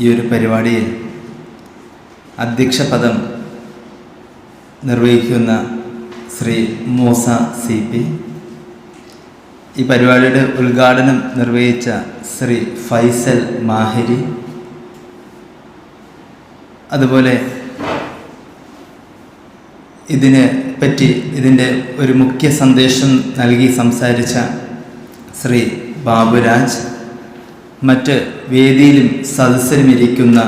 ഈ ഒരു പരിപാടിയിൽ അധ്യക്ഷ പദം നിർവഹിക്കുന്ന ശ്രീ മൂസ സി പി. ഈ പരിപാടിയുടെ ഉദ്ഘാടനം നിർവഹിച്ച ശ്രീ ഫൈസൽ മാഹിരി. അതുപോലെ ഇതിനെ പറ്റി ഇതിന്റെ ഒരു മുഖ്യ സന്ദേശം നൽകി സംസാരിച്ച ശ്രീ ബാബുരാജ്. മറ്റ് വേദിയിലും സദസ്സിലും ഇരിക്കുന്ന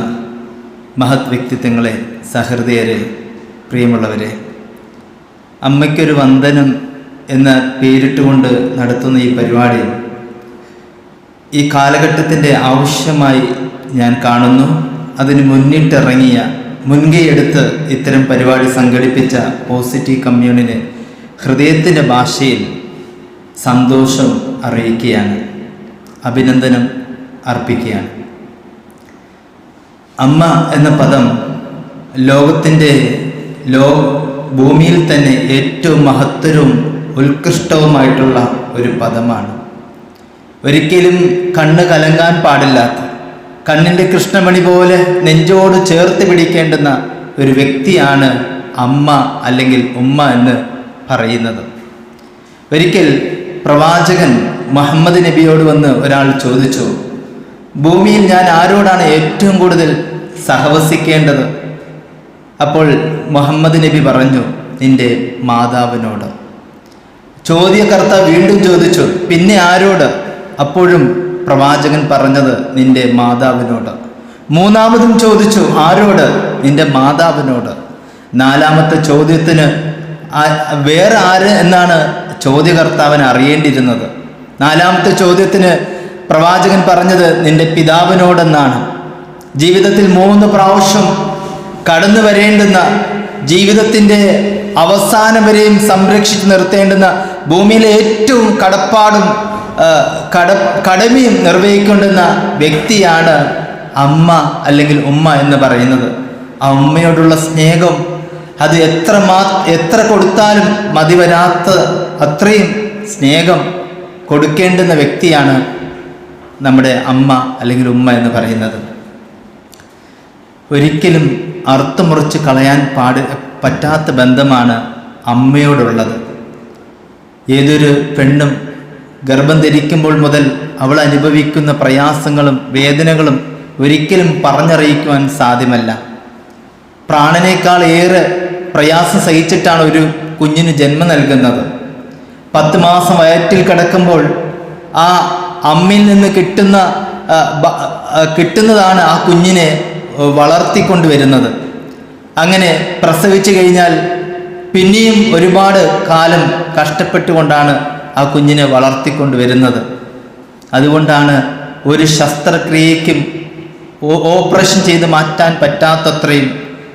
മഹത് വ്യക്തിത്വങ്ങളെ സഹൃദയരെ പ്രിയമുള്ളവരെ അമ്മയ്ക്കൊരു വന്ദനം എന്ന പേരിട്ടുകൊണ്ട് നടത്തുന്ന ഈ പരിപാടി ഈ കാലഘട്ടത്തിന്റെ ആവശ്യമായി ഞാൻ കാണുന്നു. അതിന് മുന്നിട്ടിറങ്ങിയ മുൻകൈയെടുത്ത് ഇത്തരം പരിപാടി സംഘടിപ്പിച്ച പോസിറ്റീവ് കമ്മ്യൂണിന് ഹൃദയത്തിന്റെ ഭാഷയിൽ സന്തോഷം അറിയിക്കുകയാണ്. അഭിനന്ദനം. അർപ്പിക്കുകയാണ്. അമ്മ എന്ന പദം ലോകത്തിന്റെ ലോ ഭൂമിയിൽ തന്നെ ഏറ്റവും മഹത്തരവും ഉത്കൃഷ്ടവുമായിട്ടുള്ള ഒരു പദമാണ്. ഒരിക്കലും കണ്ണ് കലങ്ങാൻ പാടില്ലാത്ത കണ്ണിന്റെ കൃഷ്ണമണി പോലെ നെഞ്ചോട് ചേർത്ത് പിടിക്കേണ്ടുന്ന ഒരു വ്യക്തിയാണ് അമ്മ അല്ലെങ്കിൽ ഉമ്മ എന്ന് പറയുന്നത്. ഒരിക്കൽ പ്രവാചകൻ മുഹമ്മദ് നബിയോട് വന്ന് ഒരാൾ ചോദിച്ചു ഭൂമിയിൽ ഞാൻ ആരോടാണ് ഏറ്റവും കൂടുതൽ സഹവസിക്കേണ്ടത്? അപ്പോൾ മുഹമ്മദ് നബി പറഞ്ഞു നിന്റെ മാതാവിനോട്. ചോദ്യകർത്ത വീണ്ടും ചോദിച്ചു പിന്നെ ആരോട്? അപ്പോഴും പ്രവാചകൻ പറഞ്ഞത് നിന്റെ മാതാവിനോട്. മൂന്നാമതും ചോദിച്ചു ആരോട്? നിന്റെ മാതാവിനോട്. നാലാമത്തെ ചോദ്യത്തിന് വേറെ ആര്? എന്നാണ് ചോദ്യകർത്താവിന് അറിയേണ്ടിയിരുന്നത്. നാലാമത്തെ ചോദ്യത്തിന് പ്രവാചകൻ പറഞ്ഞത് നിന്റെ പിതാവിനോടെന്നാണ്. ജീവിതത്തിൽ മൂന്ന് പ്രാവശ്യം കടന്നു വരേണ്ടുന്ന ജീവിതത്തിന്റെ അവസാനം വരെയും സംരക്ഷിച്ച് നിർത്തേണ്ടുന്ന ഭൂമിയിലെ ഏറ്റവും കടപ്പാടും കട കടമയും നിർവഹിക്കേണ്ടുന്ന വ്യക്തിയാണ് അമ്മ അല്ലെങ്കിൽ ഉമ്മ എന്ന് പറയുന്നത്. ആ ഉമ്മയോടുള്ള സ്നേഹം അത് എത്ര മാ എത്ര കൊടുത്താലും മതിവരാത്ത അത്രയും സ്നേഹം കൊടുക്കേണ്ടുന്ന വ്യക്തിയാണ് നമ്മുടെ അമ്മ അല്ലെങ്കിൽ ഉമ്മ എന്ന് പറയുന്നത്. ഒരിക്കലും അറുത്തുമുറിച്ച് കളയാൻ പാട് പറ്റാത്ത ബന്ധമാണ് അമ്മയോടുള്ളത്. ഏതൊരു പെണ്ണും ഗർഭം ധരിക്കുമ്പോൾ മുതൽ അവൾ അനുഭവിക്കുന്ന പ്രയാസങ്ങളും വേദനകളും ഒരിക്കലും പറഞ്ഞറിയിക്കുവാൻ സാധ്യമല്ല. പ്രാണനേക്കാൾ ഏറെ പ്രയാസം സഹിച്ചിട്ടാണ് ഒരു കുഞ്ഞിന് ജന്മം നൽകുന്നത്. പത്ത് മാസം വയറ്റിൽ കിടക്കുമ്പോൾ ആ അമ്മയിൽ നിന്ന് കിട്ടുന്ന കിട്ടുന്നതാണ് ആ കുഞ്ഞിനെ വളർത്തിക്കൊണ്ടുവരുന്നത്. അങ്ങനെ പ്രസവിച്ചു കഴിഞ്ഞാൽ പിന്നെയും ഒരുപാട് കാലം കഷ്ടപ്പെട്ടുകൊണ്ടാണ് ആ കുഞ്ഞിനെ വളർത്തിക്കൊണ്ടുവരുന്നത്. അതുകൊണ്ടാണ് ഒരു ശസ്ത്രക്രിയയ്ക്കും ഓപ്പറേഷൻ ചെയ്ത് മാറ്റാൻ പറ്റാത്തത്രയും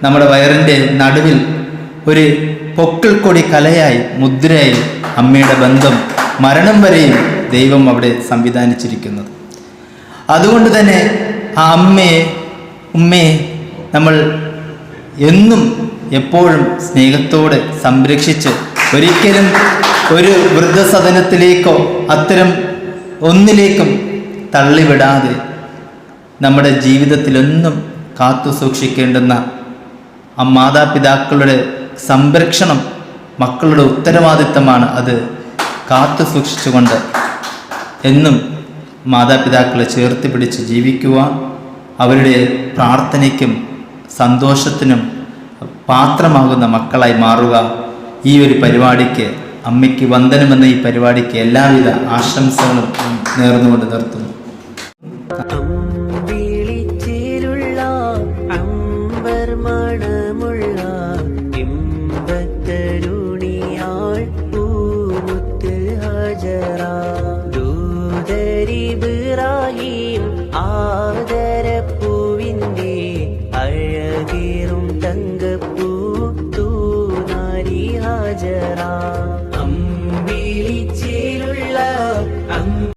നമ്മുടെ വയറിന്റെ നടുവിൽ ഒരു പൊക്കിൾക്കൊടി കലയായി മുദ്രയായി അമ്മയുടെ ബന്ധം മരണം വരെയും ദൈവം അവിടെ സംവിധാനിച്ചിരിക്കുന്നത്. അതുകൊണ്ട് തന്നെ ആ അമ്മയെ ഉമ്മയെ നമ്മൾ എന്നും എപ്പോഴും സ്നേഹത്തോടെ സംരക്ഷിച്ച് ഒരിക്കലും ഒരു വൃദ്ധസദനത്തിലേക്കോ അത്തരം ഒന്നിലേക്കും തള്ളിവിടാതെ നമ്മുടെ ജീവിതത്തിലൊന്നും കാത്തു സൂക്ഷിക്കേണ്ടുന്ന ആ മാതാപിതാക്കളുടെ സംരക്ഷണം മക്കളുടെ ഉത്തരവാദിത്തമാണ് അത് കാത്തു സൂക്ഷിച്ചുകൊണ്ട് എന്നും മാതാപിതാക്കളെ ചേർത്ത് പിടിച്ച് ജീവിക്കുവാൻ അവരുടെ പ്രാർത്ഥനയ്ക്കും സന്തോഷത്തിനും പാത്രമാകുന്ന മക്കളായി മാറുക. ഈ ഒരു പരിപാടിക്ക് അമ്മയ്ക്ക് വന്ദനമെന്ന ഈ പരിപാടിക്ക് എല്ലാവിധ ആശംസകളും നേർന്നുകൊണ്ട് നിർത്തുന്നു. തങ്കപ്പൂ തൂനാരി ഹാജരാ.